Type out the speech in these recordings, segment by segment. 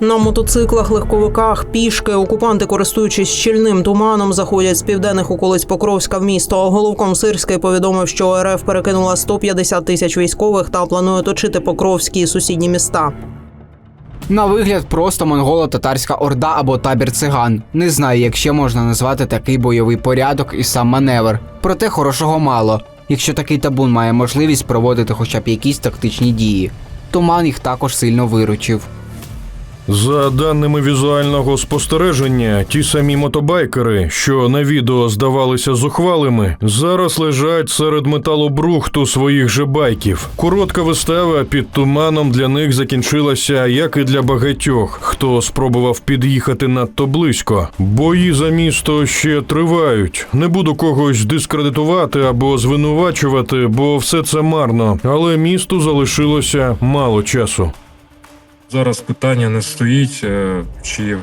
На мотоциклах, легковиках, пішки окупанти, користуючись щільним туманом, заходять з південних околиць Покровська в місто. Головком Сирський повідомив, що РФ перекинула 150 тисяч військових та планує оточити Покровські і сусідні міста. На вигляд просто монголо-татарська орда або табір циган. Не знаю, як ще можна назвати такий бойовий порядок і сам маневр. Проте хорошого мало, якщо такий табун має можливість проводити хоча б якісь тактичні дії. Туман їх також сильно виручив. За даними візуального спостереження, ті самі мотобайкери, що на відео здавалися зухвалими, зараз лежать серед металобрухту своїх же байків. Коротка вистава під туманом для них закінчилася, як і для багатьох, хто спробував під'їхати надто близько. Бої за місто ще тривають. Не буду когось дискредитувати або звинувачувати, бо все це марно. Але місту залишилося мало часу. Зараз питання не стоїть, е, чи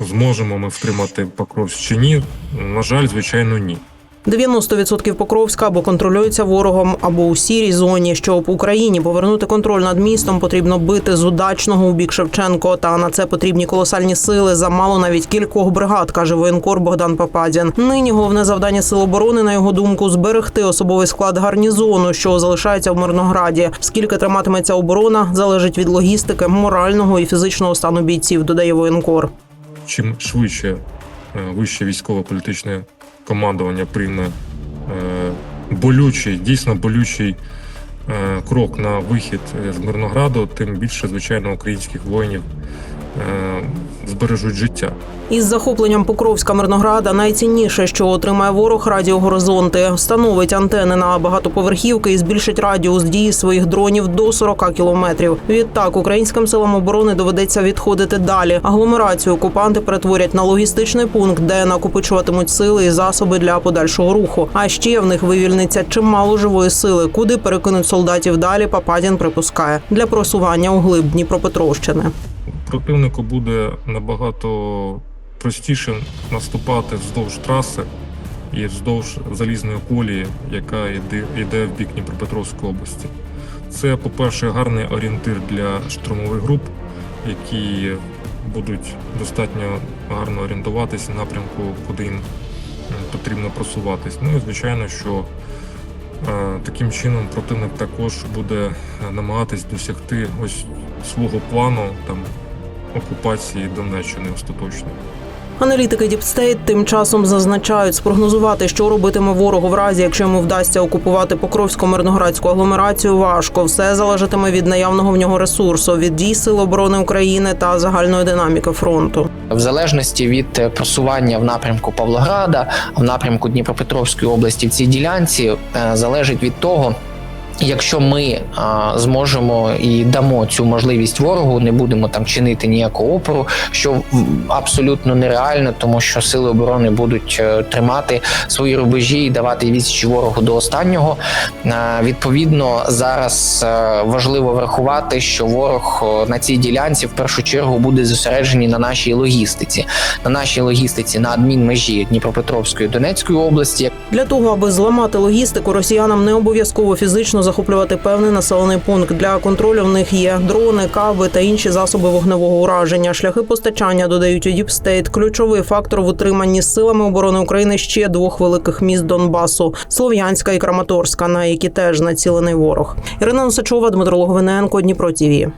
зможемо ми втримати Покровськ чи ні. На жаль, звичайно, ні. 90% Покровська або контролюється ворогом, або у сірій зоні. Щоб Україні повернути контроль над містом, потрібно бити з удачного у бік Шевченко. Та на це потрібні колосальні сили. Замало навіть кількох бригад, каже воєнкор Богдан Пападін. Нині головне завдання сил оборони, на його думку, зберегти особовий склад гарнізону, що залишається в Мирнограді. Скільки триматиметься оборона, залежить від логістики, морального і фізичного стану бійців. Додає воєнкор. Чим швидше е, вище військово-політичне командування прийме е, болючий, дійсно болючий е, крок на вихід з Мирнограду, тим більше, звичайно, українських воїнів збережуть життя. Із захопленням Покровська Мирнограда найцінніше, що отримає ворог радіогоризонти, встановить антени на багатоповерхівки і збільшить радіус дії своїх дронів до 40 кілометрів. Відтак українським силам оборони доведеться відходити далі. Агломерацію окупанти перетворять на логістичний пункт, де накопичуватимуть сили і засоби для подальшого руху. А ще в них вивільниться чимало живої сили, куди перекинуть солдатів далі. Пападін припускає для просування у глиб Дніпропетровщини. Противнику буде набагато простіше наступати вздовж траси і вздовж залізної колії, яка йде, в бік Дніпропетровської області. Це, по-перше, гарний орієнтир для штурмових груп, які будуть достатньо гарно орієнтуватися в напрямку, куди їм потрібно просуватись. Ну і звичайно, що е, таким чином противник також буде намагатись досягти ось свого плану там окупації Донеччини остаточно. Аналітики Діпстейт тим часом зазначають, спрогнозувати, що робитиме ворог в разі, якщо йому вдасться окупувати Покровсько-Мирноградську агломерацію. Важко все залежатиме від наявного в нього ресурсу, від дій сил оборони України та загальної динаміки фронту. В залежності від е, просування в напрямку Павлограда, в напрямку Дніпропетровської області в цій ділянці е, залежить від того. Якщо ми а, зможемо і дамо цю можливість ворогу, не будемо там чинити ніякого опору, що абсолютно нереально, тому що сили оборони будуть е, тримати свої рубежі і давати відсіч ворогу до останнього. Е, відповідно, зараз е, важливо врахувати, що ворог на цій ділянці в першу чергу буде зосереджений на нашій логістиці, на нашій логістиці на адмінмежі Дніпропетровської Донецької області. Для того, аби зламати логістику, росіянам не обов'язково фізично захоплювати певний населений пункт. Для контролю в них є дрони, каби та інші засоби вогневого ураження. Шляхи постачання додають у Діпстейт. Ключовий фактор в утриманні силами оборони України ще двох великих міст Донбасу Слов'янська і Краматорська, на які теж націлений ворог. Ірина Носачова, Дмитро Логвиненко, Дніпро ТІВІ.